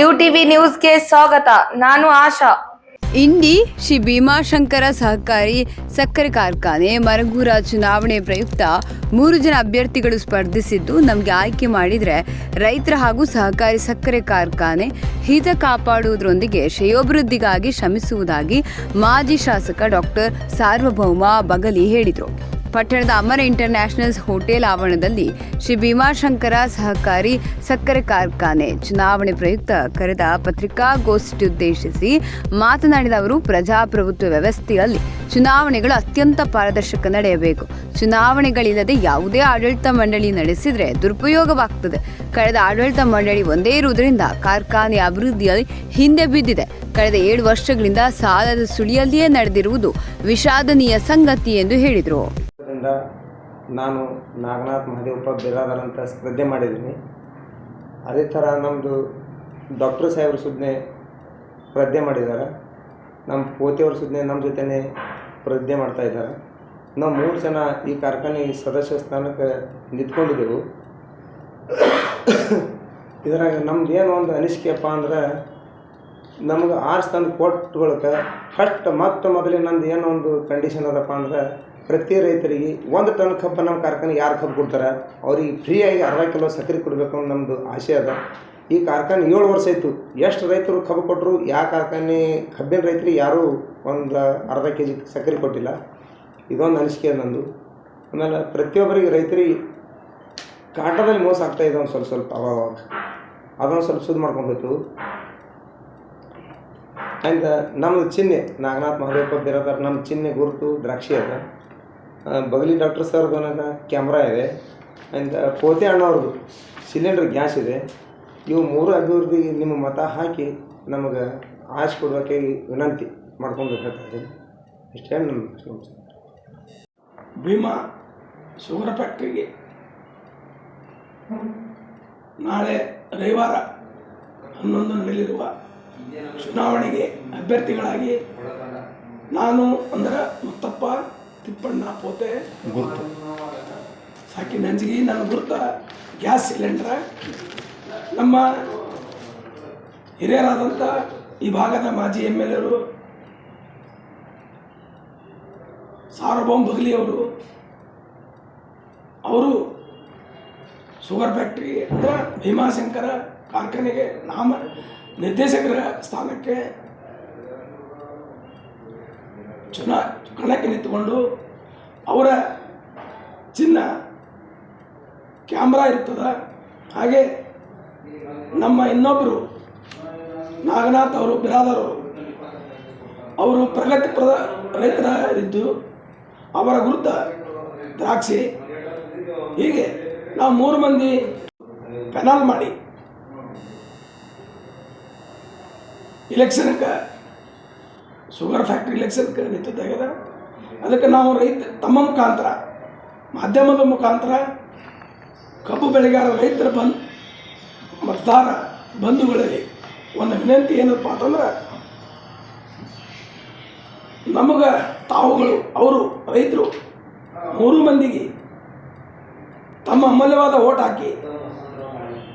You TV ನ್ಯೂಸ್ಗೆ ಸ್ವಾಗತ. ನಾನು ಆಶಾ. ಇಂಡಿ, ಶ್ರೀ ಭೀಮಾಶಂಕರ ಸಹಕಾರಿ ಸಕ್ಕರೆ ಕಾರ್ಖಾನೆ, ಮರಗೂರ ಚುನಾವಣೆ ಪ್ರಯುಕ್ತ ಮೂರು ಜನ ಅಭ್ಯರ್ಥಿಗಳು ಸ್ಪರ್ಧಿಸಿದ್ದು ನಮಗೆ ಆಯ್ಕೆ ಮಾಡಿದರೆ ರೈತರ ಹಾಗೂ ಸಹಕಾರಿ ಸಕ್ಕರೆ ಕಾರ್ಖಾನೆ ಹಿತ ಕಾಪಾಡುವುದರೊಂದಿಗೆ ಶ್ರೇಯೋಭಿವೃದ್ಧಿಗಾಗಿ ಶ್ರಮಿಸುವುದಾಗಿ ಮಾಜಿ ಶಾಸಕ ಡಾಕ್ಟರ್ ಸಾರ್ವಭೌಮ ಬಗಲಿ ಹೇಳಿದರು. ಪಟ್ಟಣದ ಅಮರ ಇಂಟರ್ನ್ಯಾಷನಲ್ಸ್ ಹೋಟೆಲ್ ಆವರಣದಲ್ಲಿ ಶ್ರೀ ಭೀಮಾಶಂಕರ ಸಹಕಾರಿ ಸಕ್ಕರೆ ಕಾರ್ಖಾನೆ ಚುನಾವಣೆ ಪ್ರಯುಕ್ತ ಕರೆದ ಪತ್ರಿಕಾಗೋಷ್ಠಿ ಉದ್ದೇಶಿಸಿ ಮಾತನಾಡಿದ ಅವರು, ಪ್ರಜಾಪ್ರಭುತ್ವ ವ್ಯವಸ್ಥೆಯಲ್ಲಿ ಚುನಾವಣೆಗಳು ಅತ್ಯಂತ ಪಾರದರ್ಶಕ ನಡೆಯಬೇಕು. ಚುನಾವಣೆಗಳಿಲ್ಲದೆ ಯಾವುದೇ ಆಡಳಿತ ಮಂಡಳಿ ನಡೆಸಿದರೆ ದುರುಪಯೋಗವಾಗ್ತದೆ. ಕಳೆದ ಆಡಳಿತ ಮಂಡಳಿ ಒಂದೇ ಇರುವುದರಿಂದ ಕಾರ್ಖಾನೆ ಅಭಿವೃದ್ಧಿಯಲ್ಲಿ ಹಿಂದೆ ಬಿದ್ದಿದೆ. ಕಳೆದ ಏಳು ವರ್ಷಗಳಿಂದ ಸಾಲದ ಸುಳಿಯಲ್ಲಿಯೇ ನಡೆದಿರುವುದು ವಿಷಾದನೀಯ ಸಂಗತಿ ಎಂದು ಹೇಳಿದರು. ಅದರಿಂದ ನಾನು ನಾಗನಾಥ್ ಮಹದೇವಪ್ಪ ಬಿರಾದರ್ ಅಂತ ಸ್ಪರ್ಧೆ ಮಾಡಿದ್ದೀನಿ. ಅದೇ ಥರ ನಮ್ಮದು ಡಾಕ್ಟರ್ ಸಾಹೇಬ್ರ ಸುದ್ನೆ ಸ್ಪರ್ಧೆ ಮಾಡಿದ್ದಾರೆ. ನಮ್ಮ ಪೋತಿಯವ್ರ ಸುದ್ನೆ ನಮ್ಮ ಜೊತೆನೇ ಸ್ಪರ್ಧೆ ಮಾಡ್ತಾ ಇದ್ದಾರೆ. ನಾವು ಮೂರು ಜನ ಈ ಕಾರ್ಖಾನೆ ಸದಸ್ಯ ಸ್ಥಾನಕ್ಕೆ ನಿಂತ್ಕೊಂಡಿದ್ದೆವು. ಇದ್ರಾಗ ನಮ್ದು ಏನು ಒಂದು ಅನಿಸಿಕೆಯಪ್ಪ ಅಂದ್ರೆ ನಮ್ಗೆ ಆರ್ಸ್ ತಂದು ಕೊಟ್ಟುಗಳಕ್ಕೆ ಫಸ್ಟ್ ಮತ್ತೆ ಮೊದಲೇ ನಂದು ಏನೋ ಒಂದು ಕಂಡೀಷನ್ ಅದಪ್ಪ ಅಂದ್ರೆ ಪ್ರತಿ ರೈತರಿಗೆ ಒಂದು ಟನ್ ಕಬ್ಬು ನಮ್ಮ ಕಾರ್ಖಾನೆ ಯಾರು ಕಬ್ಬು ಕೊಡ್ತಾರೆ? ಅವ್ರಿಗೆ ಫ್ರೀಯಾಗಿ ಅರ್ಧ ಕಿಲೋ ಸಕ್ಕರೆ ಕೊಡಬೇಕು ಅನ್ನೋ ನಮ್ಮದು ಆಸೆ ಅದ. ಈ ಕಾರ್ಖಾನೆ ಏಳು ವರ್ಷ ಆಯಿತು. ಎಷ್ಟು ರೈತರು ಕಬ್ಬು ಕೊಟ್ಟರು ಯಾವ ಕಾರ್ಖಾನೆ ಕಬ್ಬಿನ ರೈತರಿಗೆ ಯಾರೂ ಒಂದು ಅರ್ಧ ಕೆ ಜಿ ಸಕ್ಕರೆ ಕೊಟ್ಟಿಲ್ಲ. ಇದೊಂದು ಅನಿಸಿಕೆ ನಂದು. ಆಮೇಲೆ ಪ್ರತಿಯೊಬ್ಬರಿಗೆ ರೈತರಿಗೆ ಕಾಟದಲ್ಲಿ ಮೋಸ ಆಗ್ತಾ ಇದೆ ಒಂದು ಸ್ವಲ್ಪ ಸ್ವಲ್ಪ ಅವಾಗ ಅದೊಂದು ಸ್ವಲ್ಪ ಸುದ್ದಿ ಮಾಡ್ಕೊಂಡು ಹೋಯ್ತು. ಆ್ಯಂಡ್ ನಮ್ಮದು ಚಿಹ್ನೆ ನಾಗನಾಥ್ ಮಹದೇವಪ್ಪ ಬೇರೆ ನಮ್ಮ ಚಿಹ್ನೆ ಗುರುತು ದ್ರಾಕ್ಷಿ ಅದ. ಬಗಲಿ ಡಾಕ್ಟರ್ ಸರ್ದು ಬಂದಾಗ ಕ್ಯಾಮ್ರಾ ಇದೆ. ಆ್ಯಂಡ್ ಪೋತೆ ಅಣ್ಣವ್ರದ್ದು ಸಿಲಿಂಡರ್ ಗ್ಯಾಸ್ ಇದೆ. ಇವು ಮೂರು ಅಭಿವೃದ್ಧಿ ನಿಮ್ಮ ಮತ ಹಾಕಿ ನಮಗೆ ಆಶ್ ಕೊಡೋಕೆ ವಿನಂತಿ ಮಾಡ್ಕೊಬೇಕಾಗ್ತದೆ ಇಷ್ಟೇ ನಮಸ್ಕಾರ ಭೀಮಾ, ಶುಗರ್ ಫ್ಯಾಕ್ಟ್ರಿಗೆ ನಾಳೆ ರವಿವಾರ ಹನ್ನೊಂದು ನಡೆಯಲಿರುವ ಚುನಾವಣೆಗೆ ಅಭ್ಯರ್ಥಿಗಳಾಗಿ ನಾನು ಅಂದ್ರೆ ಮುತ್ತಪ್ಪ ತಿಪ್ಪಣ್ಣ ಪೋತೆ. ಗುರುತು. ಸಾಕಿ ನಂಜಿಗೆ ನನ್ನ ಗುರುತ ಗ್ಯಾಸ್ ಸಿಲಿಂಡ್ರ. ನಮ್ಮ ಹಿರಿಯರಾದಂಥ ಈ ಭಾಗದ ಮಾಜಿ ಎಂ ಎಲ್ ಎರು ಸಾರ್ವಭೌಮ ಬಗ್ಲಿ ಅವರು ಶುಗರ್ ಫ್ಯಾಕ್ಟ್ರಿ ಅಂದರೆ ಭೀಮಾಶಂಕರ ಕಾರ್ಖಾನೆಗೆ ನಾಮ ನಿರ್ದೇಶಕರ ಸ್ಥಾನಕ್ಕೆ ಚುನಾ ಕಣಕ್ಕೆ ನಿಂತ್ಕೊಂಡು ಅವರ ಚಿನ್ನ ಕ್ಯಾಮ್ರಾ ಇರ್ತದ. ಹಾಗೆ ನಮ್ಮ ಇನ್ನೊಬ್ಬರು ನಾಗನಾಥ್ ಅವರು, ಬಿರಾದರು ಅವರು ಪ್ರಗತಿ ಪ್ರದ ರೈತರಿದ್ದು ಅವರ ಗುರುತ ದ್ರಾಕ್ಷಿ ಹೀಗೆ ನಾವು ಮೂರು ಮಂದಿ ಪೆನಾಲ್ ಮಾಡಿ. ಇಲೆಕ್ಷನ್ಗೆ ಶುಗರ್ ಫ್ಯಾಕ್ಟ್ರಿ ಇಲೆಕ್ಷನ್ಗೆ ತೆಗೆದ ಅದಕ್ಕೆ ನಾವು ರೈತ, ತಮ್ಮ ಮುಖಾಂತರ, ಮಾಧ್ಯಮದ ಮುಖಾಂತರ, ಕಬ್ಬು ಬೆಳೆಗಾರ ರೈತರ ಬಂದು, ಮತದಾರ ಬಂಧುಗಳಲ್ಲಿ ಒಂದು ವಿನಂತಿ ಏನಪ್ಪ ಅಂತಂದ್ರೆ, ನಮಗೆ ತಾವುಗಳು, ಅವರು ರೈತರು ಮೂರು ಮಂದಿಗೆ ತಮ್ಮ ಅಮೂಲ್ಯವಾದ ಓಟ್ ಹಾಕಿ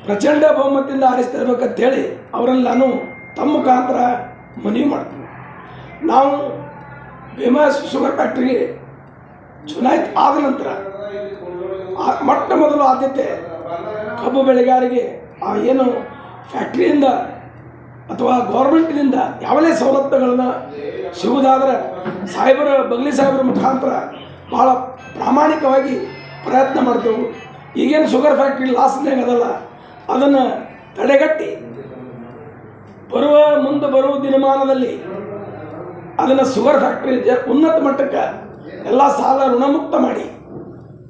ಪ್ರಚಂಡ ಬಹುಮತದಿಂದ ಆರಿಸ್ತಿರ್ಬೇಕಂತೇಳಿ ಅವರಲ್ಲಿ ನಾನು ತಮ್ಮ ಮುಖಾಂತರ ಮನವಿ ಮಾಡ್ತೀನಿ. ನಾವು ಭೀಮಾ ಶುಗರ್ ಫ್ಯಾಕ್ಟ್ರಿ ಚುನಾಯಿತ ಆದ ನಂತರ ಮೊಟ್ಟ ಮೊದಲು ಆದ್ಯತೆ ಕಬ್ಬು ಬೆಳೆಗಾರಿಗೆ ಆ ಏನು ಫ್ಯಾಕ್ಟ್ರಿಯಿಂದ ಅಥವಾ ಗೌರ್ಮೆಂಟ್ನಿಂದ ಯಾವಲೇ ಸವಲತ್ತುಗಳನ್ನು ಸಿಗುವುದಾದ್ರೆ ಸಾಹೇಬರ ಬಗ್ಲಿ ಸಾಹೇಬರ ಮುಖಾಂತರ ಭಾಳ ಪ್ರಾಮಾಣಿಕವಾಗಿ ಪ್ರಯತ್ನ ಮಾಡ್ತೇವೆ. ಈಗೇನು ಶುಗರ್ ಫ್ಯಾಕ್ಟ್ರಿ ಲಾಸ್ನಾಗ ಅದಲ್ಲ. ಅದನ್ನು ತಡೆಗಟ್ಟಿ ಬರುವ ಮುಂದೆ ಬರುವ ದಿನಮಾನದಲ್ಲಿ ಅದನ್ನು ಶುಗರ್ ಫ್ಯಾಕ್ಟ್ರಿ ಉನ್ನತ ಮಟ್ಟಕ್ಕೆ ಎಲ್ಲ ಸಾಲ ಋಣಮುಕ್ತ ಮಾಡಿ.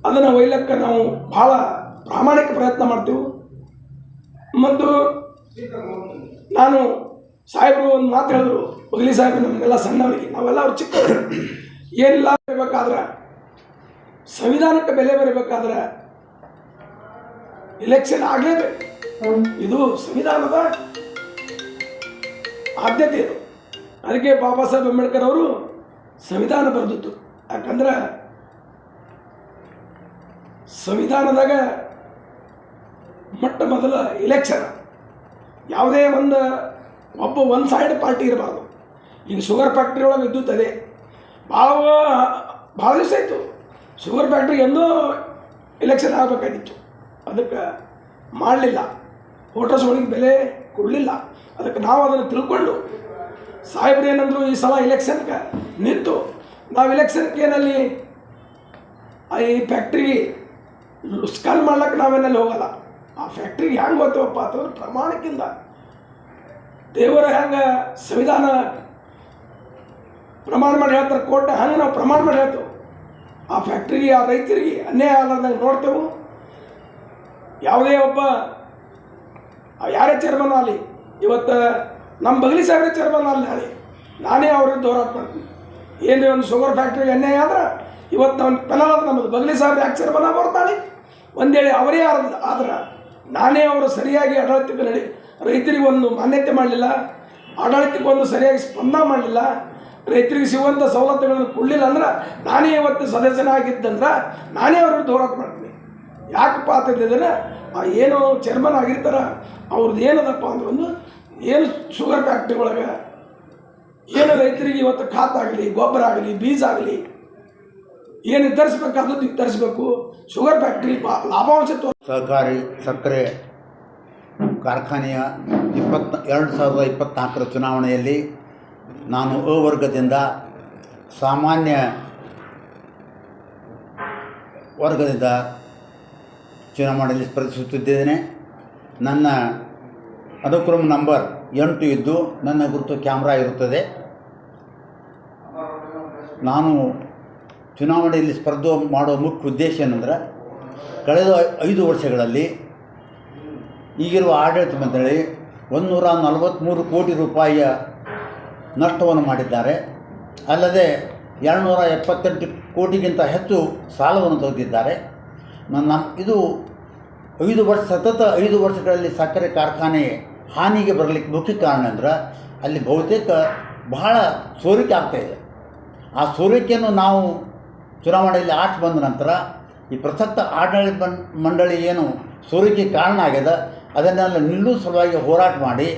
ಅದನ್ನು ಒಯ್ಲಕ್ಕೆ ನಾವು ಭಾಳ ಪ್ರಾಮಾಣಿಕ ಪ್ರಯತ್ನ ಮಾಡ್ತೀವಿ. ಮತ್ತು ನಾನು ಸಾಹೇಬರು ಒಂದು ಮಾತು ಹೇಳಿದ್ರು ಬಗಲಿ ಸಾಹೇಬರು ನಮಗೆಲ್ಲ ಸಣ್ಣವರಿಗೆ ನಾವೆಲ್ಲ ಅವ್ರು ಚಿಕ್ಕ ಏನಿಲ್ಲ ಬರಬೇಕಾದ್ರೆ ಸಂವಿಧಾನಕ್ಕೆ ಬೆಲೆ ಬರಬೇಕಾದ್ರೆ ಎಲೆಕ್ಷನ್ ಆಗಲೇಬೇಕು. ಇದು ಸಂವಿಧಾನದ ಆದ್ಯತೆ ಇದು. ಅದಕ್ಕೆ ಬಾಬಾ ಸಾಹೇಬ್ ಅಂಬೇಡ್ಕರ್ ಅವರು ಸಂವಿಧಾನ ಬರೆದಿತ್ತು. ಯಾಕಂದ್ರೆ ಸಂವಿಧಾನದಾಗ ಮೊಟ್ಟ ಮೊದಲ ಇಲೆಕ್ಷನ್ ಯಾವುದೇ ಒಂದು, ಒಬ್ಬ ಒನ್ ಸೈಡ್ ಪಾರ್ಟಿ ಇರಬಾರ್ದು. ಈಗ ಶುಗರ್ ಫ್ಯಾಕ್ಟ್ರಿ ಒಳಗೆ ವಿದ್ಯುತ್ ಅದೇ. ಭಾಳ ಭಾಳ ದಿವಸ ಆಯಿತು. ಶುಗರ್ ಫ್ಯಾಕ್ಟ್ರಿ ಎಂದೂ ಇಲೆಕ್ಷನ್ ಆಗಬೇಕಾಗಿತ್ತು. ಅದಕ್ಕೆ ಮಾಡಲಿಲ್ಲ. ವೋಟರ್ಸ್ಗಳಿಗೆ ಬೆಲೆ ಕೊಡಲಿಲ್ಲ. ಅದಕ್ಕೆ ನಾವು ಅದನ್ನು ತಿಳ್ಕೊಂಡು ಸಾಹೇಬ್ರು ಏನಂದ್ರು ಈ ಸಲ ಇಲೆಕ್ಷನ್ಗೆ ನಿಂತು, ನಾವು ಇಲೆಕ್ಷನ್ಗೆ ಏನಲ್ಲಿ ಈ ಫ್ಯಾಕ್ಟ್ರಿ ಸ್ಕಲ್ ಮಾಡ್ಲಿಕ್ಕೆ ನಾವೇನಲ್ಲಿ ಹೋಗಲ್ಲ. ಆ ಫ್ಯಾಕ್ಟ್ರಿಗೆ ಹೆಂಗೆ ಹೋಗ್ತೇವಪ್ಪ ಅಂತಂದ್ರೆ ಪ್ರಮಾಣಕ್ಕಿಂತ ದೇವರ ಹೆಂಗೆ ಸಂವಿಧಾನ ಪ್ರಮಾಣ ಮಾಡಿ ಹೇಳ್ತಾರೆ, ಕೋರ್ಟ್ ಹಂಗೆ ನಾವು ಪ್ರಮಾಣ ಮಾಡಿ ಹೇಳ್ತೇವೆ. ಆ ಫ್ಯಾಕ್ಟ್ರಿಗೆ ಆ ರೈತರಿಗೆ ಅನ್ಯಾಯ ಆಗಲಾರ್ದಂಗೆ ನೋಡ್ತೇವೆ. ಯಾವುದೇ ಒಬ್ಬ ಯಾರೇ ಚೇರ್ಮನ್ ಆಗಲಿ, ಇವತ್ತು ನಮ್ಮ ಬಗಲಿ ಸಾಹೇಬ್ರೆ ಚೇರ್ಮನ್ ಅಲ್ಲಿ ನಾನೇ ಅವ್ರಿಗೆ ಹೋರಾಟ ಮಾಡ್ತೀನಿ ಏನ್ರಿ ಒಂದು ಶುಗರ್ ಫ್ಯಾಕ್ಟ್ರಿಗೆ ಅನ್ಯಾಯ ಆದ್ರೆ ಇವತ್ತು ಅವ್ನು ಪೆನಲ್ ಅದು ನಮ್ಮದು ಬಗಲಿ ಸಾಹೇಬ್ರೆ ಯಾಕೆ ಚೇರ್ಮನ್ ಬರ್ತಾಳೆ? ಒಂದೇಳಿ ಅವರೇ ಆದ ಆದ್ರೆ ನಾನೇ ಅವರು ಸರಿಯಾಗಿ ಆಡಳಿತಕ್ಕೆ ನಡಿ. ರೈತರಿಗೆ ಒಂದು ಮಾನ್ಯತೆ ಮಾಡಲಿಲ್ಲ. ಆಡಳಿತಕ್ಕೆ ಒಂದು ಸರಿಯಾಗಿ ಸ್ಪಂದನ ಮಾಡಲಿಲ್ಲ. ರೈತರಿಗೆ ಸಿಗುವಂಥ ಸವಲತ್ತುಗಳನ್ನು ಕೊಡಲಿಲ್ಲ ಅಂದ್ರೆ ನಾನೇ ಇವತ್ತು ಸದಸ್ಯನಾಗಿದ್ದಂದ್ರೆ ನಾನೇ ಅವ್ರ ವಿರುದ್ಧ ಹೋರಾಟ ಮಾಡ್ತೀನಿ ಯಾಕಪ್ಪ ಅಂತಂದಿದ್ರೆ ಆ ಏನು ಚೇರ್ಮನ್ ಆಗಿರ್ತಾರ, ಅವ್ರದ್ದು ಏನದಪ್ಪ ಅಂದ್ರೆ ಒಂದು ಏನು ಶುಗರ್ ಫ್ಯಾಕ್ಟ್ರಿ ಒಳಗೆ? ಏನು ರೈತರಿಗೆ ಇವತ್ತು ಖಾತಾಗಲಿ ಗೊಬ್ಬರ ಆಗಲಿ, ಬೀಜ ಆಗಲಿ, ಏನು ವಿತರಿಸ್ಬೇಕಾದದ್ದು ವಿತರಿಸ್ಬೇಕು ಶುಗರ್ ಫ್ಯಾಕ್ಟ್ರಿ ಲಾಭಾಂಶ ಸಹಕಾರಿ ಸಕ್ಕರೆ ಕಾರ್ಖಾನೆಯ ಇಪ್ಪತ್ತ ಎರಡು ಸಾವಿರದ ಇಪ್ಪತ್ನಾಲ್ಕರ ಚುನಾವಣೆಯಲ್ಲಿ ನಾನು ಅ ವರ್ಗದಿಂದ ಸಾಮಾನ್ಯ ವರ್ಗದಿಂದ ಚುನಾವಣೆಯಲ್ಲಿ ಸ್ಪರ್ಧಿಸುತ್ತಿದ್ದೇನೆ. ನನ್ನ ಅನುಕ್ರಮ ನಂಬರ್ ಎಂಟು ಇದ್ದು ನನ್ನ ಗುರುತು ಕ್ಯಾಮ್ರಾ ಇರುತ್ತದೆ. ನಾನು ಚುನಾವಣೆಯಲ್ಲಿ ಸ್ಪರ್ಧೆ ಮಾಡುವ ಮುಖ್ಯ ಉದ್ದೇಶ ಏನಂದರೆ, ಕಳೆದ ಐದು ವರ್ಷಗಳಲ್ಲಿ ಈಗಿರುವ ಆಡಳಿತ ಮಂಡಳಿ ಒಂದುನೂರ ನಲವತ್ತ್ಮೂರು ಕೋಟಿ ರೂಪಾಯಿಯ ನಷ್ಟವನ್ನು ಮಾಡಿದ್ದಾರೆ. ಅಲ್ಲದೆ ಎರಡುನೂರ ಎಪ್ಪತ್ತೆಂಟು ಕೋಟಿಗಿಂತ ಹೆಚ್ಚು ಸಾಲವನ್ನು ತೆಗೆದಿದ್ದಾರೆ. ನನ್ನ ಇದು ಐದು ವರ್ಷ, ಸತತ ಐದು ವರ್ಷಗಳಲ್ಲಿ ಸಕ್ಕರೆ ಕಾರ್ಖಾನೆ ಹಾನಿಗೆ ಬರಲಿಕ್ಕೆ ಮುಖ್ಯ ಕಾರಣ ಅಂದ್ರೆ ಅಲ್ಲಿ ಬಹುತೇಕ ಬಹಳ ಸೋರಿಕೆ ಆಗ್ತಾಯಿದೆ ಆ ಸೋರಿಕೆಯನ್ನು ನಾವು ಚುನಾವಣೆಯಲ್ಲಿ ಆಟ ಬಂದ ನಂತರ ಈ ಪ್ರಸಕ್ತ ಆಡಳಿತ ಮಂಡಳಿ ಏನು ಸೋರಿಕೆ ಕಾರಣ ಆಗ್ಯದ, ಅದನ್ನೆಲ್ಲ ನಿಲ್ಲುವ ಸಲುವಾಗಿ ಹೋರಾಟ ಮಾಡಿ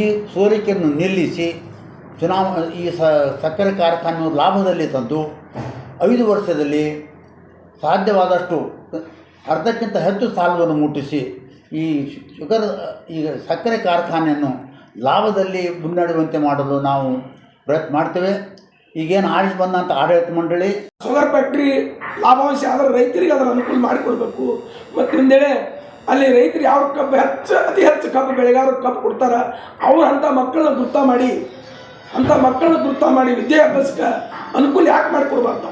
ಈ ಸೋರಿಕೆಯನ್ನು ನಿಲ್ಲಿಸಿ ಚುನಾವ, ಈ ಸಕ್ಕರೆ ಕಾರ್ಖಾನೆಯನ್ನು ಲಾಭದಲ್ಲಿ ತಂದು ಐದು ವರ್ಷದಲ್ಲಿ ಸಾಧ್ಯವಾದಷ್ಟು ಅರ್ಧಕ್ಕಿಂತ ಹೆಚ್ಚು ಸಾಲವನ್ನು ಮುಟ್ಟಿಸಿ ಈ ಶುಗರ್, ಈಗ ಸಕ್ಕರೆ ಕಾರ್ಖಾನೆಯನ್ನು ಲಾಭದಲ್ಲಿ ಮುನ್ನಡೆಯುವಂತೆ ಮಾಡಲು ನಾವು ಪ್ರಯತ್ನ ಮಾಡ್ತೇವೆ. ಈಗೇನು ಆಡಿಸ್ ಬಂದಂಥ ಆಡಳಿತ ಮಂಡಳಿ ಶುಗರ್ ಫ್ಯಾಕ್ಟ್ರಿ ಲಾಭಾಂಶ ಆದರೆ ರೈತರಿಗೆ ಅದರ ಅನುಕೂಲ ಮಾಡಿಕೊಡ್ಬೇಕು. ಮತ್ತು ಅಲ್ಲಿ ರೈತರು ಯಾವ ಕಬ್ಬು ಹೆಚ್ಚು, ಅತಿ ಹೆಚ್ಚು ಕಬ್ಬು ಬೆಳೆಗಾರರು ಕಬ್ಬು ಕೊಡ್ತಾರೆ, ಅವ್ರು ಅಂಥ ಮಕ್ಕಳನ್ನ ಗುರ್ತ ಮಾಡಿ ಅಂಥ ಮಕ್ಕಳನ್ನ ಗುರ್ತ ಮಾಡಿ ವಿದ್ಯಾಭ್ಯಾಸಕ್ಕೆ ಅನುಕೂಲ ಯಾಕೆ ಮಾಡಿಕೊಡ್ಬಾರ್ದು?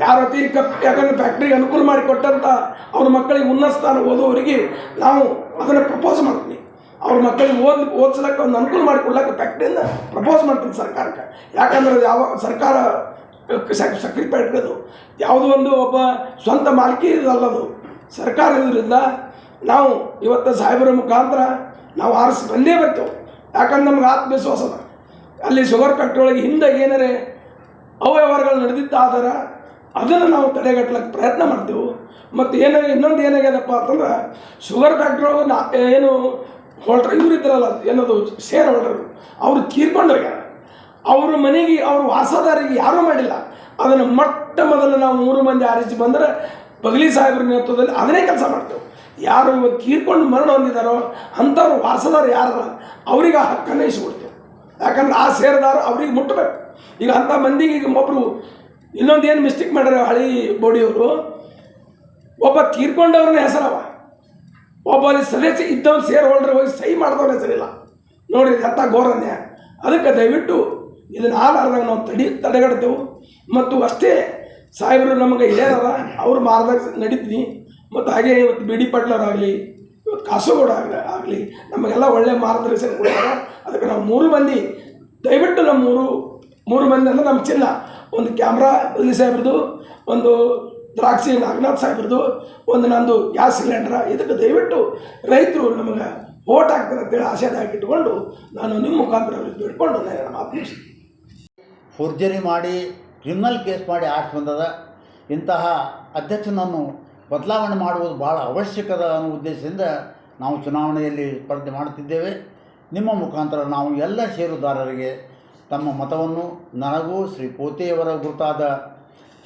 ಯಾರ ಅತಿ ಕಪ್ ಯಾಕಂದ್ರೆ ಫ್ಯಾಕ್ಟ್ರಿಗೆ ಅನುಕೂಲ ಮಾಡಿ ಕೊಟ್ಟಂತ ಅವ್ರ ಮಕ್ಕಳಿಗೆ ಉನ್ನತ ಸ್ಥಾನ ಓದೋವರಿಗೆ ನಾವು ಅದನ್ನು ಪ್ರಪೋಸ್ ಮಾಡ್ತೀನಿ ಅವ್ರ ಮಕ್ಕಳಿಗೆ ಓದ್ ಓದಿಸ್ಲಕ್ಕೆ ಒಂದು ಅನುಕೂಲ ಮಾಡಿಕೊಡ್ಲಕ್ಕೆ ಫ್ಯಾಕ್ಟ್ರಿಯಿಂದ ಪ್ರಪೋಸ್ ಮಾಡ್ತೀನಿ ಸರ್ಕಾರಕ್ಕೆ. ಯಾಕಂದ್ರೆ ಯಾವ ಸರ್ಕಾರ ಸಕ್ರಿ ಪಡ್ಕೋದು ಯಾವುದೋ ಒಂದು ಒಬ್ಬ ಸ್ವಂತ ಮಾಲಕಿ ಅಲ್ಲದು ಸರ್ಕಾರ ಇದರಿಂದ ನಾವು ಇವತ್ತು ಸಾಹೇಬರ ಮುಖಾಂತರ ನಾವು ಆರಿಸಿ ಬಂದೇ ಬರ್ತೇವೆ. ಯಾಕಂದ್ರೆ ನಮ್ಗೆ ಆತ್ಮವಿಶ್ವಾಸ ಅಲ್ಲಿ ಶುಗರ್ ಫ್ಯಾಕ್ಟ್ರಿ ಒಳಗೆ ಹಿಂದೆ ಏನಾರೆ ಅವ್ಯವಹಾರಗಳು ನಡೆದಿದ್ದಾದರ ಅದನ್ನು ನಾವು ತಡೆಗಟ್ಟಲಿಕ್ಕೆ ಪ್ರಯತ್ನ ಮಾಡ್ತೇವೆ. ಮತ್ತು ಏನ ಇನ್ನೊಂದು ಏನಾಗ್ಯದಪ್ಪ ಅಂತಂದ್ರೆ ಶುಗರ್ ಫ್ಯಾಕ್ಟ್ರಿ ನಾ ಏನು ಹೋಲ್ಡ್ರ್ ಇವ್ರು ಇದ್ರಲ್ಲ, ಏನದು ಶೇರ್ ಹೋಲ್ಡರ್ ಅವರು ತೀರ್ಕೊಂಡು ಅವರು ಅವ್ರ ಮನೆಗೆ ಅವ್ರ ವಾಸದಾರಿಗೆ ಯಾರೂ ಮಾಡಿಲ್ಲ. ಅದನ್ನು ಮೊಟ್ಟ ಮೊದಲು ನಾವು ಮೂರು ಮಂದಿ ಆರಿಸಿ ಬಂದರೆ, ಬಗಲಿ ಸಾಹೇಬ್ರ ನೇತೃತ್ವದಲ್ಲಿ ಅದನ್ನೇ ಕೆಲಸ ಮಾಡ್ತೇವೆ. ಯಾರು ಇವತ್ತು ತೀರ್ಕೊಂಡು ಮರಣ ಹೊಂದಿದಾರೋ, ಅಂಥವ್ರು ವಾಸದಾರ ಯಾರಲ್ಲ, ಅವ್ರಿಗೆ ಆ ಹಕ್ಕನ್ನು ಇಸ್ಕೊಡ್ತೇವೆ. ಯಾಕಂದ್ರೆ ಆ ಸೇರದಾರ ಅವ್ರಿಗೆ ಮುಟ್ಟಬೇಕು ಈಗ ಅಂಥ ಮಂದಿಗೆ ಈಗ ಒಬ್ಬರು ಇನ್ನೊಂದು ಏನು ಮಿಸ್ಟೇಕ್ ಮಾಡ್ಯಾರ ಹಳಿ ಬೋಡಿಯವರು ಒಬ್ಬ ತೀರ್ಕೊಂಡವ್ರನ್ನ ಹೆಸರವ. ಒಬ್ಬ ಅಲ್ಲಿ ಸದಸ್ಯ ಇದ್ದವ್ರು ಶೇರ್ ಹೋಲ್ಡರ್ ಹೋಗಿ ಸಹಿ ಮಾಡಿದವ್ರ ಹೆಸರಿಲ್ಲ. ನೋಡಿರಿ ಅತ್ತ ಘೋರನ್ಯ ಅದಕ್ಕೆ ದಯವಿಟ್ಟು ಇದನ್ನು ಆಧಾರದಾಗ ನಾವು ತಡಿ, ತಡೆಗಟ್ತೇವೆ. ಮತ್ತು ಅಷ್ಟೇ, ಸಾಹೇಬರು ನಮಗೆ ಹಿರಿಯರದ ಅವ್ರ ಮಾರ್ದಾಗ ನಡೀತೀನಿ. ಮತ್ತು ಹಾಗೆ ಇವತ್ತು ಬಿಡಿ ಪಾಟ್ಲರಾಗಲಿ ಇವತ್ತು ಕಾಸರಗೋಡ ಆಗಲಿ ಆಗಲಿ, ನಮಗೆಲ್ಲ ಒಳ್ಳೆಯ ಮಾರ್ಗದರ್ಶನ ಕೊಡ್ತಾರೆ. ಅದಕ್ಕೆ ನಾವು ಮೂರು ಮಂದಿ, ದಯವಿಟ್ಟು ನಮ್ಮ ಮೂರು ಮೂರು ಮಂದಿ ಅಂದರೆ ನಮ್ಮ ಚಿನ್ನ. ಒಂದು ಕ್ಯಾಮ್ರಾ ಇಲ್ಲಿ ಸಾಹೇಬ್ರದ್ದು ಒಂದು ದ್ರಾಕ್ಷಿ ನಾಗನಾಥ್ ಸಾಹೇಬ್ರದ್ದು ಒಂದು ನಂದು ಗ್ಯಾಸ್ ಸಿಲಿಂಡ್ರ. ಇದಕ್ಕೆ ದಯವಿಟ್ಟು ರೈತರು ನಮಗೆ ಓಟ್ ಹಾಕ್ತಾರೆ ಅಂತೇಳಿ ಆಶೆದಾಗಿ ಇಟ್ಕೊಂಡು ನಾನು ನಿಮ್ಮ ಮುಖಾಂತರ ಬೇಡ್ಕೊಂಡು ನಾನು ಮಾತು ಫೋರ್ಜರಿ ಮಾಡಿ, ಕ್ರಿಮಿನಲ್ ಕೇಸ್ ಮಾಡಿ ಆರ್ಸ್ ಬಂದದ. ಇಂತಹ ಅಧ್ಯಕ್ಷನನ್ನು ಬದಲಾವಣೆ ಮಾಡುವುದು ಭಾಳ ಅವಶ್ಯಕದ ಅನ್ನೋ ಉದ್ದೇಶದಿಂದ ನಾವು ಚುನಾವಣೆಯಲ್ಲಿ ಸ್ಪರ್ಧೆ ಮಾಡುತ್ತಿದ್ದೇವೆ. ನಿಮ್ಮ ಮುಖಾಂತರ ನಾವು ಎಲ್ಲ ಷೇರುದಾರರಿಗೆ ತಮ್ಮ ಮತವನ್ನು ನನಗೂ ಶ್ರೀ ಪೋತೆಯವರ ಗುರುತಾದ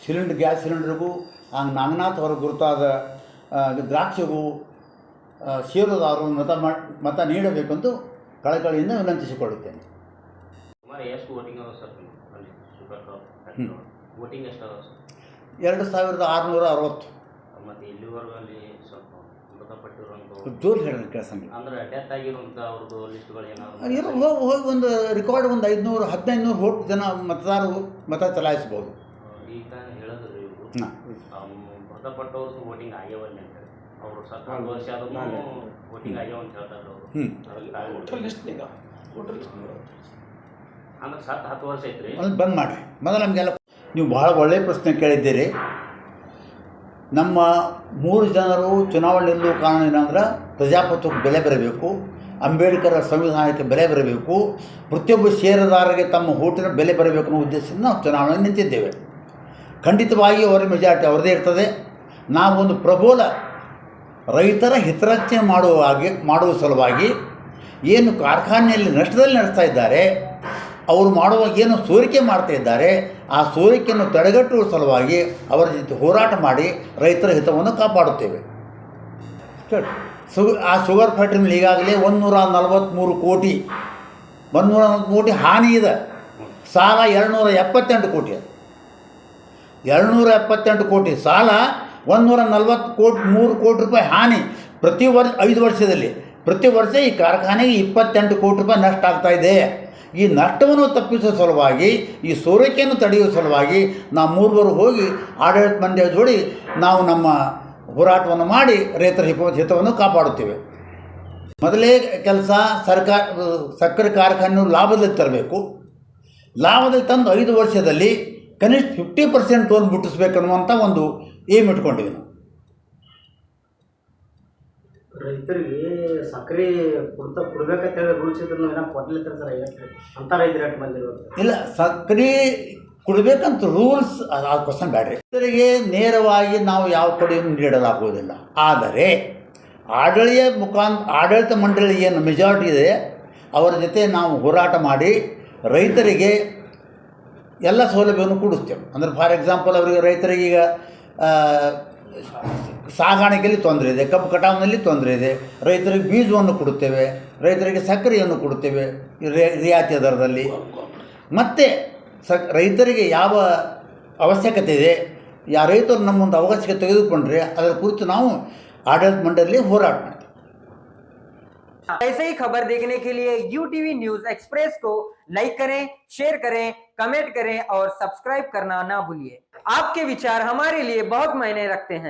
ಸಿಲಿಂಡರ್ ಗ್ಯಾಸ್ ಸಿಲಿಂಡರ್ಗೂ ಹಂಗೆ ನಾಗನಾಥ್ ಅವರ ಗುರುತಾದ ದ್ರಾಕ್ಷಿಗೂ ಆ, ಷೇರುದಾರರು ಮತ ಮತ ನೀಡಬೇಕೆಂದು ಕಳಕಳಿಯಿಂದ ವಿನಂತಿಸಿಕೊಳ್ಳುತ್ತೇನೆ. ಎರಡು ಸಾವಿರದ ಆರುನೂರ ಅರವತ್ತು. ಜೋರು ಹೇಳಿದ್ರು ಕೆಲಸ ಅಂದ್ರೆ ಡೆತ್ ಆಗಿರುವಂಥ ಅವ್ರದ್ದು ಲಿಸ್ಟ್ಗಳು ಏನಾದ್ರು ಹೋಗಿ ಹೋಗಿ ಒಂದು ರೆಕಾರ್ಡ್ ಒಂದು ಐದುನೂರು ಹದಿನೈದು ನೂರು ಹೋಟ್ ಜನ ಮತದಾರರು ಮತ ಚಲಾಯಿಸ್ಬೋದು. ಈಗ ಹೇಳಿದ್ರಿ ಹೇಳಿದ್ರು ಹಾಂ. ಮೃತಪಟ್ಟವ್ರದ್ದು ವೋಟಿಂಗ್ ಆಗ್ಯಾವಲ್ಲಿ ಅವರು ನಾನು- ವರ್ಷ ಆದ್ರೂ ವೋಟಿಂಗ್ ಆಗ್ಯಾವ ಅಂತ ಹೇಳ್ತಾರೆ. ಅವರು ಅಂದ್ರೆ ಸತ್ತ ಹತ್ತು ವರ್ಷ ಐತ್ರಿ. ಬಂದ್ ಮಾಡಿರಿ. ಮೊದಲು ನಮಗೆಲ್ಲ ನೀವು ಬಹಳ ಒಳ್ಳೆಯ ಪ್ರಶ್ನೆ ಕೇಳಿದ್ದೀರಿ. ನಮ್ಮ ಮೂರು ಜನರು ಚುನಾವಣೆ ನಿಲ್ಲುವ ಕಾರಣ ಏನಂದ್ರೆ ಪ್ರಜಾಪ್ರಭುತ್ವಕ್ಕೆ ಬೆಲೆ ಬರಬೇಕು, ಅಂಬೇಡ್ಕರ್ ಸಂವಿಧಾನಕ್ಕೆ ಬೆಲೆ ಬರಬೇಕು ಪ್ರತಿಯೊಬ್ಬ ಷೇರುದಾರರಿಗೆ ತಮ್ಮ ಓಟಿನ ಬೆಲೆ ಬರಬೇಕು ಅನ್ನೋ ಉದ್ದೇಶದಿಂದ ನಾವು ಚುನಾವಣೆ ನಿಂತಿದ್ದೇವೆ. ಖಂಡಿತವಾಗಿ ಅವರ ಮೆಜಾರಿಟಿ ಅವರದೇ ಇರ್ತದೆ. ನಾವೊಂದು ಪ್ರಬೋಲ ರೈತರ ಹಿತರಕ್ಷಣೆ ಮಾಡುವ ಹಾಗೆ, ಮಾಡುವ ಸಲುವಾಗಿ ಏನು ಕಾರ್ಖಾನೆಯಲ್ಲಿ ನಷ್ಟದಲ್ಲಿ ನಡೆಸ್ತಾ ಇದ್ದಾರೆ, ಅವರು ಮಾಡುವ ಏನು ಸೋರಿಕೆ ಮಾಡ್ತಾ ಇದ್ದಾರೆ ಆ ಸೋರಿಕೆಯನ್ನು ತಡೆಗಟ್ಟುವ ಸಲುವಾಗಿ ಅವರ ಜೊತೆ ಹೋರಾಟ ಮಾಡಿ ರೈತರ ಹಿತವನ್ನು ಕಾಪಾಡುತ್ತೇವೆ. ಸುಗ ಸು ಆ ಶುಗರ್ ಫ್ಯಾಕ್ಟ್ರಿನಲ್ಲಿ ಈಗಾಗಲೇ ಒಂದುನೂರ ನಲವತ್ತ್ಮೂರು ಕೋಟಿ ಒಂದುನೂರ ನಲ್ವತ್ತು ಕೋಟಿ ಹಾನಿ ಇದೆ. ಸಾಲ ಎರಡುನೂರ ಎಪ್ಪತ್ತೆಂಟು ಕೋಟಿ. ಅದು ಎರಡುನೂರ ಎಪ್ಪತ್ತೆಂಟು ಕೋಟಿ ಸಾಲ ಒಂದುನೂರ ನಲ್ವತ್ತು ಕೋಟಿ ಮೂರು ಕೋಟಿ ರೂಪಾಯಿ ಹಾನಿ ಪ್ರತಿ ವರ್ಷ ಐದು ವರ್ಷದಲ್ಲಿ. ಪ್ರತಿ ವರ್ಷ ಈ ಕಾರ್ಖಾನೆಗೆ ಇಪ್ಪತ್ತೆಂಟು ಕೋಟಿ ರೂಪಾಯಿ ನಷ್ಟ ಆಗ್ತಾ ಇದೆ. ಈ ನಷ್ಟವನ್ನು ತಪ್ಪಿಸುವ ಸಲುವಾಗಿ, ಈ ಸೋರಿಕೆಯನ್ನು ತಡೆಯುವ ಸಲುವಾಗಿ ನಾವು ಮೂರುವರು ಹೋಗಿ ಆಡಳಿತ ಮಂಡ್ಯ ಜೋಡಿ ನಾವು ನಮ್ಮ ಹೋರಾಟವನ್ನು ಮಾಡಿ ರೈತರ ಹಿತ ಹಿತವನ್ನು ಕಾಪಾಡುತ್ತೇವೆ. ಮೊದಲೇ ಕೆಲಸ ಸರ್ಕಾರ ಸಕ್ಕರೆ ಕಾರ್ಖಾನೆ ಲಾಭದಲ್ಲಿ ತರಬೇಕು. ಲಾಭದಲ್ಲಿ ತಂದು ಐದು ವರ್ಷದಲ್ಲಿ ಕನಿಷ್ಠ ಫಿಫ್ಟಿ ಪರ್ಸೆಂಟ್ ಲೋನ್ ಮುಟ್ಟಿಸ್ಬೇಕನ್ನುವಂಥ ಒಂದು ಏಮ್ ಇಟ್ಕೊಂಡಿದ್ದೀನಿ ರೈತರಿಗೆ ಸಕ್ಕರೆ ಕೊಡ್ತ ಕೊಡ್ಬೇಕಂತ ಹೇಳಿ ರೂಲ್ಸ್ ಇದ್ರು ಏನೋ ಕೊಡ್ಲಿತ್ತಾರೆ ಸರ್ ಅಂತ ರೈತರು ಎಷ್ಟು ಬಂದಿರೋದು. ಇಲ್ಲ ಸಕ್ಕರೆ ಕೊಡಬೇಕಂತ ರೂಲ್ಸ್ ಆ ಕ್ವಶನ್ ಬೇಡ್ರಿ. ರೈತರಿಗೆ ನೇರವಾಗಿ ನಾವು ಯಾವ ಕಡೆಯನ್ನು ನೀಡಲಾಗುವುದಿಲ್ಲ. ಆದರೆ ಆಡಳಿತ ಮುಖಾಂತ ಆಡಳಿತ ಮಂಡಳಿ ಏನು ಮೆಜಾರಿಟಿ ಇದೆ, ಅವರ ಜೊತೆ ನಾವು ಹೋರಾಟ ಮಾಡಿ ರೈತರಿಗೆ ಎಲ್ಲ ಸೌಲಭ್ಯವನ್ನು ಕೊಡಿಸ್ತೇವೆ ಅಂದರೆ ಫಾರ್ ಎಕ್ಸಾಂಪಲ್ ಅವರಿಗೆ ರೈತರಿಗೆ ಈಗ ಸಾಗಾಣಿಕೆಯಲ್ಲಿ ತೊಂದರೆ ಇದೆ ಕಬ್ಬು ಕಟಾವಿನಲ್ಲಿ ತೊಂದರೆ ಇದೆ ರೈತರಿಗೆ ಬೀಜವನ್ನು ಕೊಡುತ್ತೇವೆ ರೈತರಿಗೆ ಸಕ್ಕರೆಯನ್ನು ಕೊಡುತ್ತೇವೆ ರಿ- ರಿಯಾಯಿತಿ ದರದಲ್ಲಿ ಮತ್ತು ಸಕ್ ರೈತರಿಗೆ ಯಾವ ಅವಶ್ಯಕತೆ ಇದೆ ಯಾ ರೈತರು ನಮ್ಮೊಂದು ಅವಕಾಶಕ್ಕೆ ತೆಗೆದುಕೊಂಡ್ರೆ ಅದರ ಕುರಿತು ನಾವು ಆಡಳಿತ ಮಂಡಳಿಯಲ್ಲಿ ಹೋರಾಟ ಮಾಡ್ತೀವಿ ऐसे ही खबर देखने के लिए यू टीवी न्यूज एक्सप्रेस को लाइक करें शेयर करें कमेंट करें और सब्सक्राइब करना ना भूलिए आपके विचार हमारे लिए बहुत मायने रखते हैं